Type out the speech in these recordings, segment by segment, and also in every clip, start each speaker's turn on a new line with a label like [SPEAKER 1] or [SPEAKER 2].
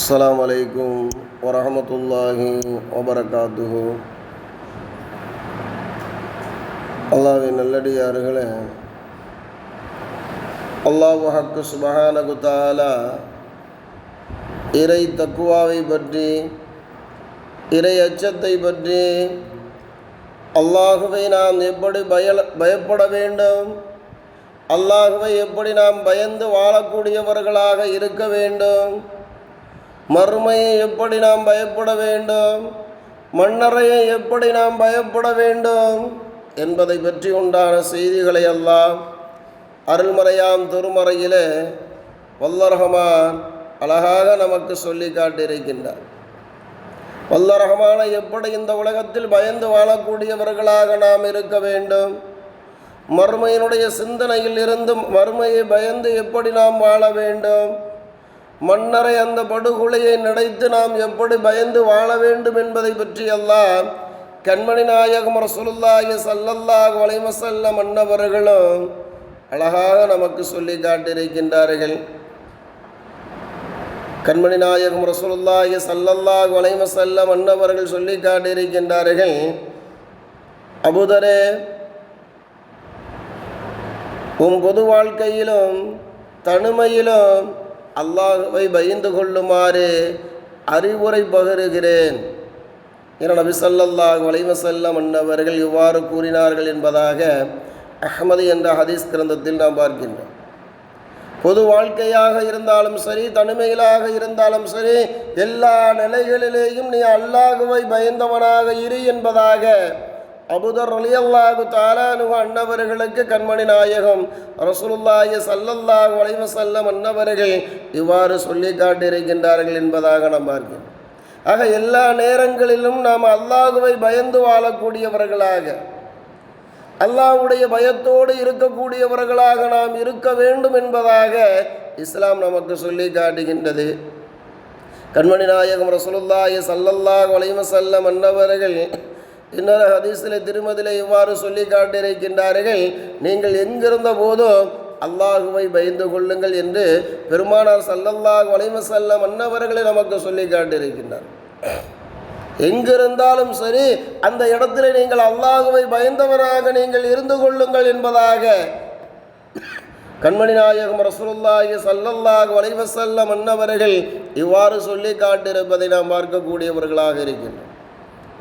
[SPEAKER 1] அஸ்லாம் வலைக்கும் வரமத்துல்லாஹி வபரகாத்துஹு அல்லாவின் அல்லாஹ் அல்லாஹு ஹக்கு சுபஹானகுத்தாலா இறை தக்குவாவை பற்றி இறை அச்சத்தை பற்றி அல்லாஹுவை நாம் எப்படி பயல பயப்பட வேண்டும்? அல்லாஹுவை எப்படி நாம் பயந்து வாழக்கூடியவர்களாக இருக்க வேண்டும்? மறுமையை எப்படி நாம் பயப்பட வேண்டும்? மன்னரையை எப்படி நாம் பயப்பட வேண்டும்? என்பதை பற்றி உண்டான செய்திகளை எல்லாம் அருள்மறையாம் திருமறையிலே வல்லரகமான் அழகாக நமக்கு சொல்லி காட்டியிருக்கின்றார். வல்லரகமான எப்படி இந்த உலகத்தில் பயந்து வாழக்கூடியவர்களாக நாம் இருக்க வேண்டும்? மறுமையினுடைய சிந்தனையில் இருந்து மறுமையை பயந்து எப்படி நாம் வாழ வேண்டும்? மன்னரை அந்த படுகொலையை நினைத்து நாம் எப்படி பயந்து வாழ வேண்டும் என்பதை பற்றியெல்லாம் கண்மணி நாயகம் ரசூலுல்லாஹி சல்லல்லாஹ் வலைமசல்ல மன்னவர்களும் அழகாக நமக்கு சொல்லி காட்டியிருக்கின்றார்கள். கண்மணி நாயகம் ரசூலுல்லாஹி சல்லல்லாஹ் வலைமசல்ல மன்னவர்கள் சொல்லி காட்டியிருக்கின்றார்கள். அபுதரே உன் பொது வாழ்க்கையிலும் தனிமையிலும் அல்லாஹுவை பயந்து கொள்ளுமாறு அறிவுரை பகிருகிறேன். என நபிசல்லாஹ் வலைவசல்லம் அலைஹி அன்னவர்கள் இவ்வாறு கூறினார்கள் என்பதாக அஹமது என்ற ஹதீஸ் கிரந்தத்தில் நாம் பார்க்கின்றோம். பொது வாழ்க்கையாக இருந்தாலும் சரி தனிமையிலாக இருந்தாலும் சரி எல்லா நிலைகளிலேயும் நீ அல்லாஹுவை பயந்தவனாக இரு என்பதாக அபுதர் அலி அல்லாஹு தாலானு அன்னவர்களுக்கு கண்மணி நாயகம் ரசூலுல்லாஹி சல்லல்லாஹு அலைஹி அன்னவர்கள் இவ்வாறு சொல்லி காட்டியிருக்கின்றார்கள் என்பதாக நாம் பார்க்கிறோம். ஆக எல்லா நேரங்களிலும் நாம் அல்லாஹுவை பயந்து வாழக்கூடியவர்களாக அல்லாஹ்வுடைய பயத்தோடு இருக்கக்கூடியவர்களாக நாம் இருக்க வேண்டும் என்பதாக இஸ்லாம் நமக்கு சொல்லி காட்டுகின்றது. கண்மணி நாயகம் ரசூலுல்லாஹி சல்லல்லாஹ் அலைஹி வஸல்லம் அன்னவர்கள் இன்னொரு ஹதீஸில் திருமதியில் இவ்வாறு சொல்லி காட்டியிருக்கின்றார்கள் நீங்கள் எங்கிருந்த போதும் அல்லாஹுவை பயந்து கொள்ளுங்கள் என்று பெருமானார் சல்லல்லாஹ் வளைவு செல்ல அன்னவர்களை நமக்கு சொல்லி காட்டியிருக்கின்றார். எங்கிருந்தாலும் சரி அந்த இடத்துல நீங்கள் அல்லாஹுவை பயந்தவராக நீங்கள் இருந்து கொள்ளுங்கள் என்பதாக கண்மணி நாயகம் ரசூலுல்லாஹி சல்லல்லாஹ் வளைவு செல்ல அன்னவர்கள் இவ்வாறு சொல்லி காட்டியிருப்பதை நாம் பார்க்கக்கூடியவர்களாக இருக்கின்றோம்.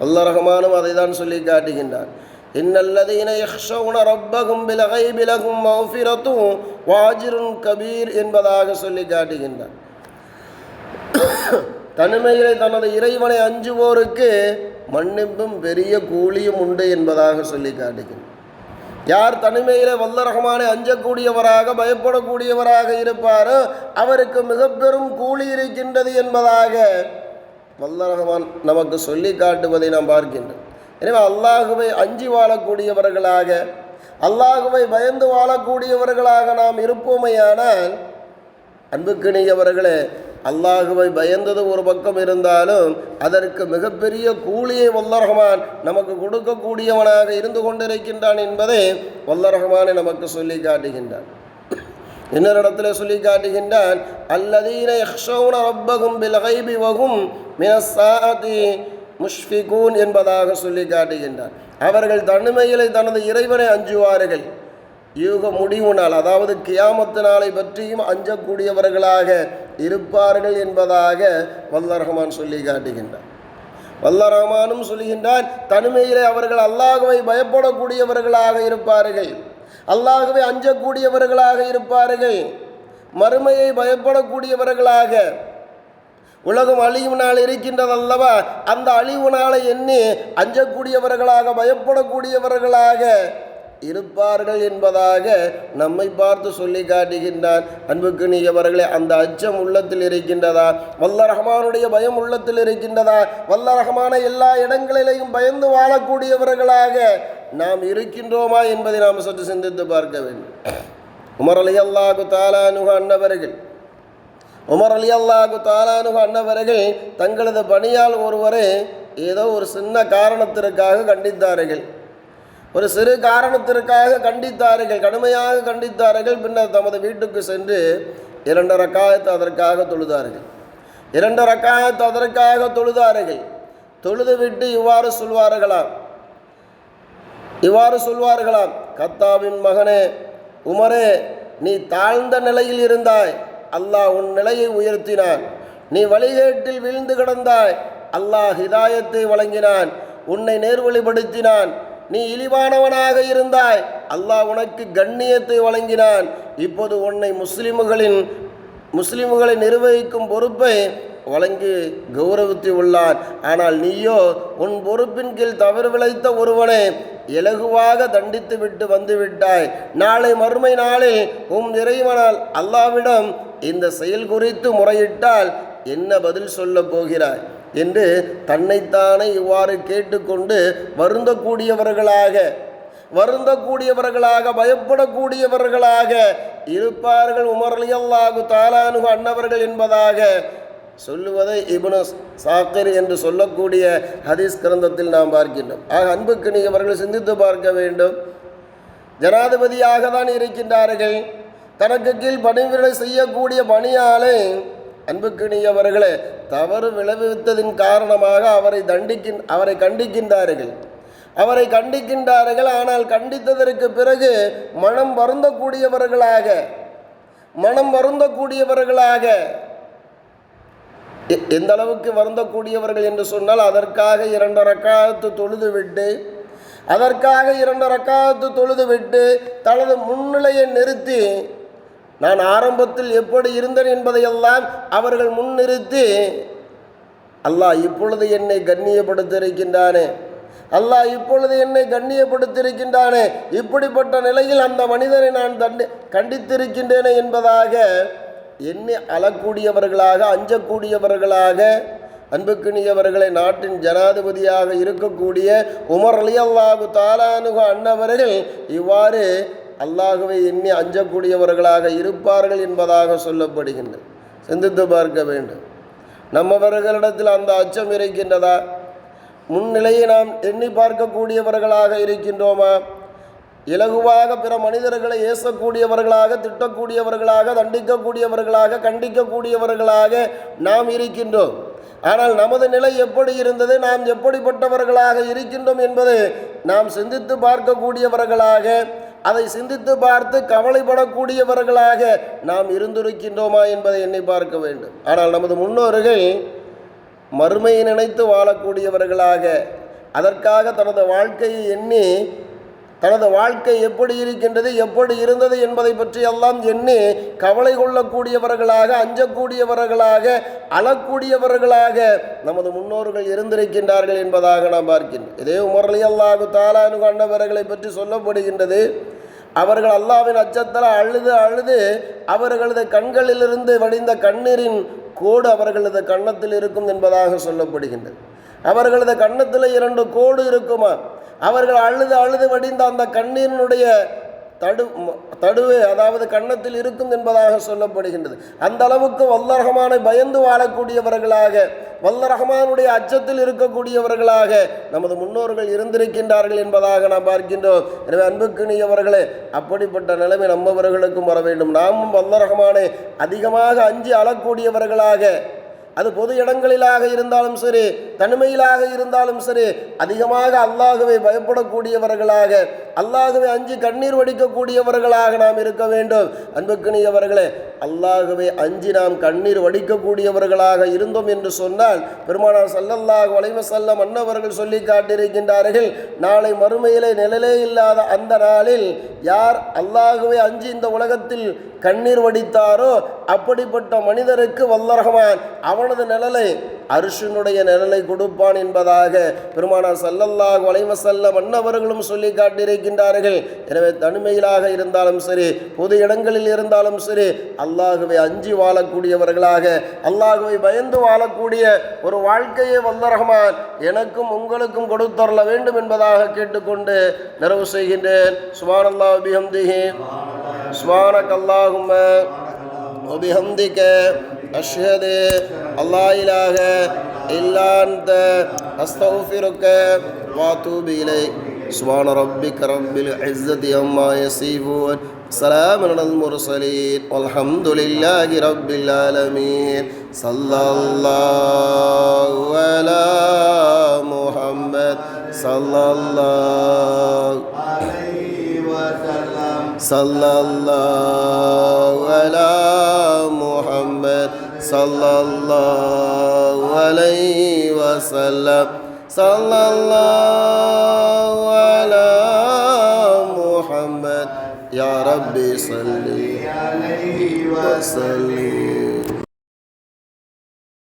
[SPEAKER 1] அல்ல ரகமானும் அதை தான் சொல்லி காட்டுகின்றார். இன்னல்லதீன யஹ்ஷவுன ரப்பகும் பிலகைபி லகும் மௌஃபிரத்தும் வாஜிருன் கபீர் என்பதாக சொல்லி காட்டுகின்றார். தனிமையிலே தனது இறைவனை அஞ்சுவோருக்கு மன்னிப்பும் பெரிய கூலியும் உண்டு என்பதாக சொல்லி காட்டுகின்றார். யார் தனிமையிலே வல்லரகமான அஞ்சக்கூடியவராக பயப்படக்கூடியவராக இருப்பாரோ அவருக்கு மிக பெரும் கூலி இருக்கின்றது என்பதாக வல்லரகமான் நமக்கு சொல்லி காட்டுவதை நாம் பார்க்கின்றோம். எனவே அல்லாஹுவை அஞ்சி வாழக்கூடியவர்களாக அல்லாஹுவை பயந்து வாழக்கூடியவர்களாக நாம் இருப்போமையானால் அன்புக்கிணியவர்களே அல்லாஹுவை பயந்தது ஒரு பக்கம் இருந்தாலும் அதற்கு மிகப்பெரிய கூலியை வல்லரகமான் நமக்கு கொடுக்கக்கூடியவனாக இருந்து கொண்டிருக்கின்றான் என்பதை வல்லரகமானை நமக்கு சொல்லி காட்டுகின்றான். இன்னொரு இடத்துல சொல்லி காட்டுகின்றான்? அல்லதீன யக்ஷௌன ரப்பகும் பில் கைபி வகும் மினசாதி முஷ்ஃபிகூன் என்பதாக சொல்லி காட்டுகின்றார் அவர்கள் தனிமையிலே தனது இறைவனை அஞ்சுவார்கள். யூக முடிவு நாள் அதாவது கியாமத்து நாளை பற்றியும் அஞ்சக்கூடியவர்களாக இருப்பார்கள் என்பதாக வல்லரஹமான் சொல்லி காட்டுகின்றான். வல்லரஹமானும் சொல்லுகின்றார் தனிமையிலே அவர்கள் அல்லாஹுவை பயப்படக்கூடியவர்களாக இருப்பார்கள். அல்லாகவே அஞ்சக்கூடியவர்களாக இருப்பார்கள். மறுமையை பயப்படக்கூடியவர்களாக உலகம் அழிவு நாள் இருக்கின்றது அல்லவா அந்த அழிவு நாளை எண்ணி அஞ்சக்கூடியவர்களாக பயப்படக்கூடியவர்களாக இருப்பார்கள் என்பதாக நம்மை பார்த்து சொல்லி காட்டுகின்றான் அன்புக்கு நீயவர்களே அந்த அச்சம் உள்ளத்தில் இருக்கின்றதா? வல்ல ரஹமானுடைய பயம் உள்ளத்தில் இருக்கின்றதா? வல்ல ரஹமான எல்லா இடங்களிலேயும் பயந்து வாழக்கூடியவர்களாக நாம் இருக்கின்றோமா என்பதை நாம் சற்று சிந்தித்து பார்க்க வேண்டும். உமர் அலி அல்லாஹு தாலானுக அன்னவர்கள் உமர் அலி அல்லாஹு தாலானு அன்னவர்கள் தங்களது பணியால் ஒருவரை ஏதோ ஒரு சின்ன காரணத்திற்காக கண்டித்தார்கள். ஒரு சிறு காரணத்திற்காக கண்டித்தார்கள் கடுமையாக கண்டித்தார்கள். பின்னர் தமது வீட்டுக்கு சென்று இரண்டு ரக்காயத்து அதற்காக தொழுதார்கள். இரண்டு ரக்காயத்து அதற்காக தொழுதார்கள். தொழுது விட்டு இவ்வாறு சொல்வார்களாம். இவ்வாறு சொல்வார்களாம் கத்தாவின் மகனே உமரே நீ தாழ்ந்த நிலையில் இருந்தாய். அல்லாஹ் உன் நிலையை உயர்த்தினான். நீ வழிகேட்டில் வீழ்ந்து கிடந்தாய். அல்லாஹ் ஹிதாயத்தை வழங்கினான். உன்னை நேர்வழிப்படுத்தினான். நீ இழிவானவனாக இருந்தாய். அல்லாஹ் உனக்கு கண்ணியத்தை வழங்கினான். இப்போது உன்னை முஸ்லிம்களின் முஸ்லிம்களை நிர்வகிக்கும் பொறுப்பை வழங்கி கௌரவித்து உள்ளான் ஆனால் நீயோ உன் பொறுப்பின் கீழ் தவறு விளைத்த ஒருவனை இலகுவாக தண்டித்து விட்டு வந்து விட்டாய் நாளை மறுமை நாளில் உம் இறைவனால் அல்லாவிடம் இந்த செயல் குறித்து முறையிட்டால் என்ன பதில் சொல்லப் போகிறாய்? என்று தன்னைத்தானே இவ்வாறு கேட்டுக்கொண்டு வருந்தக்கூடியவர்களாக வருந்தக்கூடியவர்களாக பயப்படக்கூடியவர்களாக இருப்பார்கள் உமர்லியல்லாகு தாலானுகு தாலானு அன்னவர்கள் என்பதாக சொல்லுவதை இபுனு சாக்கர் என்று சொல்லக்கூடிய ஹதீஸ் கிரந்தத்தில் நாம் பார்க்கின்றோம். ஆக அன்புக்கு நீ அவர்கள் சிந்தித்து பார்க்க வேண்டும். ஜனாதிபதியாக தான் இருக்கின்றார்கள். தனக்கு கீழ் பணிவிடை செய்யக்கூடிய பணியாலே அன்புக்கினியவர்களே தவறு விளைவித்ததின் காரணமாக அவரை தண்டிக்கின் அவரை கண்டிக்கின்றார்கள். அவரை கண்டிக்கின்றார்கள். ஆனால் கண்டித்ததற்கு பிறகு மனம் வருந்தக்கூடியவர்களாக மனம் வருந்தக்கூடியவர்களாக எந்த அளவுக்கு வருந்தக்கூடியவர்கள் என்று சொன்னால் அதற்காக இரண்டு ரக்காத்து தொழுது விட்டு அதற்காக இரண்டு ரக்காத்து தொழுது விட்டு தனது முன்னிலையை நிறுத்தி நான் ஆரம்பத்தில் எப்படி இருந்தேன் என்பதையெல்லாம் அவர்கள் முன்னிறுத்தி அல்லாஹ் இப்பொழுது என்னை கண்ணியப்படுத்தியிருக்கின்றானே அல்லாஹ் இப்பொழுது என்னை கண்ணியப்படுத்தியிருக்கின்றானே இப்படிப்பட்ட நிலையில் அந்த மனிதனை நான் தண்டி கண்டித்திருக்கின்றேனே என்பதாக எண்ணி அழக்கூடியவர்களாக அஞ்சக்கூடியவர்களாக அன்புக்குனியவர்களை நாட்டின் ஜனாதிபதியாக இருக்கக்கூடிய உமர் அலி அல்லாஹு தாலானுக அன்னவர்கள் இவ்வாறு அல்லாஹுவை எண்ணி அஞ்சக்கூடியவர்களாக இருப்பார்கள் என்பதாக சொல்லப்படுகின்றது. சிந்தித்து பார்க்க வேண்டும். நம்மவர்களிடத்தில் அந்த அச்சம் இருக்கின்றதா? முன்னிலையை நாம் எண்ணி பார்க்கக்கூடியவர்களாக இருக்கின்றோமா? இலகுவாக பிற மனிதர்களை ஏசக்கூடியவர்களாக திட்டக்கூடியவர்களாக தண்டிக்கக்கூடியவர்களாக கண்டிக்கக்கூடியவர்களாக நாம் இருக்கின்றோம். ஆனால் நமது நிலை எப்படி இருந்தது? நாம் எப்படிப்பட்டவர்களாக இருக்கின்றோம் என்பதை நாம் சிந்தித்து பார்க்கக்கூடியவர்களாக அதை சிந்தித்து பார்த்து கவலைப்படக்கூடியவர்களாக நாம் இருந்திருக்கின்றோமா என்பதை எண்ணி பார்க்க வேண்டும். ஆனால் நமது முன்னோர்கள் மறுமையை நினைத்து வாழக்கூடியவர்களாக அதற்காக தனது வாழ்க்கையை எண்ணி தனது வாழ்க்கை எப்படி இருக்கின்றது எப்படி இருந்தது என்பதை பற்றி எல்லாம் எண்ணி கவலை கொள்ளக்கூடியவர்களாக அஞ்சக்கூடியவர்களாக அழக்கூடியவர்களாக நமது முன்னோர்கள் இருந்திருக்கின்றார்கள் என்பதாக நாம் பார்க்கின்றோம். இதே உமர்லி அல்லாஹு தாலானு கண்டவர்களை பற்றி சொல்லப்படுகின்றது அவர்கள் அல்லாவின் அச்சத்தில் அழுது அழுது அவர்களது கண்களிலிருந்து வடிந்த கண்ணீரின் கோடு அவர்களது கன்னத்தில் இருக்கும் என்பதாக சொல்லப்படுகின்றது. அவர்களது கன்னத்தில் இரண்டு கோடு இருக்குமா? அவர்கள் அழுது அழுது வடிந்த அந்த கண்ணீரினுடைய தடு தடுவு அதாவது கன்னத்தில் இருக்கும் என்பதாக சொல்லப்படுகின்றது. அந்த அளவுக்கு வல்லரகமானை பயந்து வாழக்கூடியவர்களாக வல்லரகமானுடைய அச்சத்தில் இருக்கக்கூடியவர்களாக நமது முன்னோர்கள் இருந்திருக்கின்றார்கள் என்பதாக நாம் பார்க்கின்றோம். எனவே அன்புக்குரியவர்களே அப்படிப்பட்ட நிலைமை நம்மவர்களுக்கும் வர வேண்டும் நாமும் வல்லரகமானை அதிகமாக அஞ்சி அழக்கூடியவர்களாக அது பொது இடங்களிலாக இருந்தாலும் சரி தனிமையிலாக இருந்தாலும் சரி அதிகமாக அல்லாகவே பயப்படக்கூடியவர்களாக அல்லாகவே அஞ்சி கண்ணீர் வடிக்கக்கூடியவர்களாக நாம் இருக்க வேண்டும். அன்புக்குரியவர்களே அல்லாகவே அஞ்சி நாம் கண்ணீர் வடிக்கக்கூடியவர்களாக இருந்தோம் என்று சொன்னால் பெருமானார் சல்லல்லாஹ் வளைவ செல்லம் அன்னவர்கள் சொல்லி காட்டியிருக்கின்றார்கள் நாளை மறுமையிலே நிழலே இல்லாத அந்த நாளில் யார் அல்லாகவே அஞ்சி இந்த உலகத்தில் கண்ணீர் வடித்தாரோ அப்படிப்பட்ட மனிதருக்கு வல்லரகமான். அவனது நிழலை அரிஷனுடைய நிழலை கொடுப்பான் என்பதாக பெருமானார் சல்லல்லாஹு அலைவ செல்லம் அன்னவர்களும் சொல்லி காட்டியிருக்கின்றார்கள் எனவே தனிமையிலாக இருந்தாலும் சரி பொது இடங்களில் இருந்தாலும் சரி அல்லாஹுவை அஞ்சி வாழக்கூடியவர்களாக அல்லாஹுவை பயந்து வாழக்கூடிய ஒரு வாழ்க்கையை வல்ல ரஹ்மான் எனக்கும் உங்களுக்கும் கொடுத்தரல வேண்டும் என்பதாக கேட்டுக்கொண்டு நிறைவு செய்கின்றேன் சுபான் அல்லாஹ் பிஹம்திஹி சுபானக் அல்லாஹும்ம وبحمدك أشهد الله إله إلا أنت أستغفرك وأتوب إليك. سبحان ربك رب العزة يما يصفون. سلام على المرسلين. والحمد لله رب العالمين. صلى الله على محمد. صلى الله عليه وسلم. صلى الله صلى الله عليه وسلم. صلى الله على محمد. يا ربي صل وسلم.